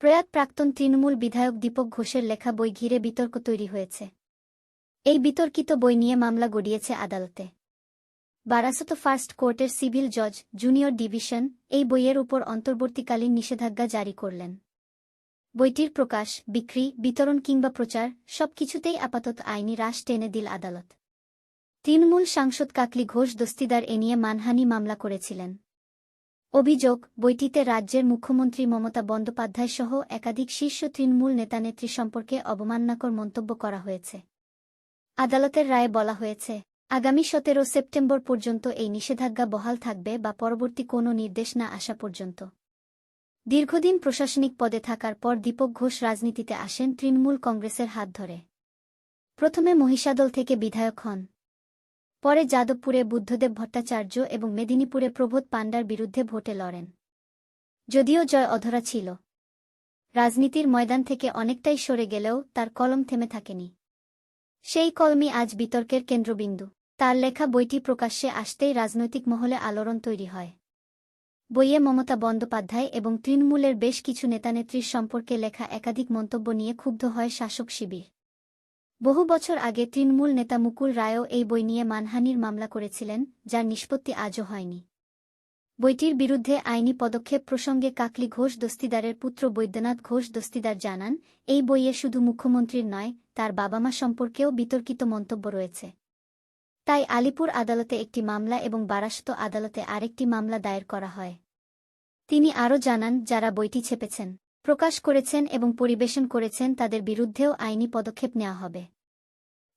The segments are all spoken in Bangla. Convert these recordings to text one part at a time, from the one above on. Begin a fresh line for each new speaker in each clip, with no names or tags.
প্রয়াত প্রাক্তন তৃণমূল বিধায়ক দীপক ঘোষের লেখা বই ঘিরে বিতর্ক তৈরি হয়েছে। এই বিতর্কিত বই নিয়ে মামলা গড়িয়েছে আদালতে। বারাসত ফার্স্ট কোর্টের সিভিল জজ জুনিয়র ডিভিশন এই বইয়ের উপর অন্তর্বর্তীকালীন নিষেধাজ্ঞা জারি করলেন। বইটির প্রকাশ, বিক্রি, বিতরণ কিংবা প্রচার সবকিছুতেই আপাতত আইনি হ্রাস টেনে দিল আদালত। তৃণমূল সাংসদ কাকলি ঘোষ দস্তিদার এ নিয়ে মানহানি মামলা করেছিলেন। অভিযোগ, বইটিতে রাজ্যের মুখ্যমন্ত্রী মমতা বন্দ্যোপাধ্যায় সহ একাধিক শীর্ষ তৃণমূল নেতানেত্রী সম্পর্কে অবমাননাকর মন্তব্য করা হয়েছে। আদালতের রায়ে বলা হয়েছে, আগামী সতেরো সেপ্টেম্বর পর্যন্ত এই নিষেধাজ্ঞা বহাল থাকবে বা পরবর্তী কোনো নির্দেশ না আসা পর্যন্ত। দীর্ঘদিন প্রশাসনিক পদে থাকার পর দীপক ঘোষ রাজনীতিতে আসেন তৃণমূল কংগ্রেসের হাত ধরে। প্রথমে মহিষাদল থেকে বিধায়ক হন পরে যাদবপুরে বুদ্ধদেব ভট্টাচার্য এবং মেদিনীপুরে প্রবোধ পাণ্ডার বিরুদ্ধে ভোটে লড়েন। যদিও জয় অধরা ছিল। রাজনীতির ময়দান থেকে অনেকটাই সরে গেলেও তার কলম থেমে থাকেনি। সেই কলমই আজ বিতর্কের কেন্দ্রবিন্দু। তার লেখা বইটি প্রকাশ্যে আসতেই রাজনৈতিক মহলে আলোড়ন তৈরি হয়। বইয়ে মমতা বন্দ্যোপাধ্যায় এবং তৃণমূলের বেশ কিছু নেতানেত্রীর সম্পর্কে লেখা একাধিক মন্তব্য নিয়ে ক্ষুব্ধ হয় শাসক শিবির। বহু বছর আগে তৃণমূল নেতা মুকুল রায়ও এই বই নিয়ে মানহানির মামলা করেছিলেন, যার নিষ্পত্তি আজও হয়নি। বইটির বিরুদ্ধে আইনি পদক্ষেপ প্রসঙ্গে কাকলি ঘোষ দস্তিদারের পুত্র বৈদ্যনাথ ঘোষ দস্তিদার জানান, এই বইয়ে শুধু মুখ্যমন্ত্রীর নয়, তার বাবা মা সম্পর্কেও বিতর্কিত মন্তব্য রয়েছে। তাই আলিপুর আদালতে একটি মামলা এবং বারাসত আদালতে আরেকটি মামলা দায়ের করা হয়। তিনি আরও জানান, যারা বইটি ছেপেছেন। প্রকাশ করেছেন এবং পরিবেশন করেছেন তাদের বিরুদ্ধেও আইনি পদক্ষেপ নেওয়া হবে।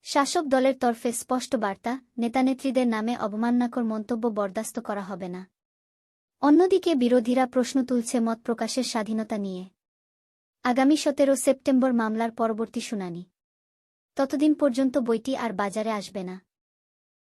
শাসক দলের তরফে স্পষ্ট বার্তা, নেতানেত্রীদের নামে অবমাননাকর মন্তব্য বরদাস্ত করা হবে না। অন্যদিকে বিরোধীরা প্রশ্ন তুলছে মত প্রকাশের স্বাধীনতা নিয়ে। আগামী সতেরো সেপ্টেম্বর মামলার পরবর্তী শুনানি। ততদিন পর্যন্ত বইটি আর বাজারে আসবে না।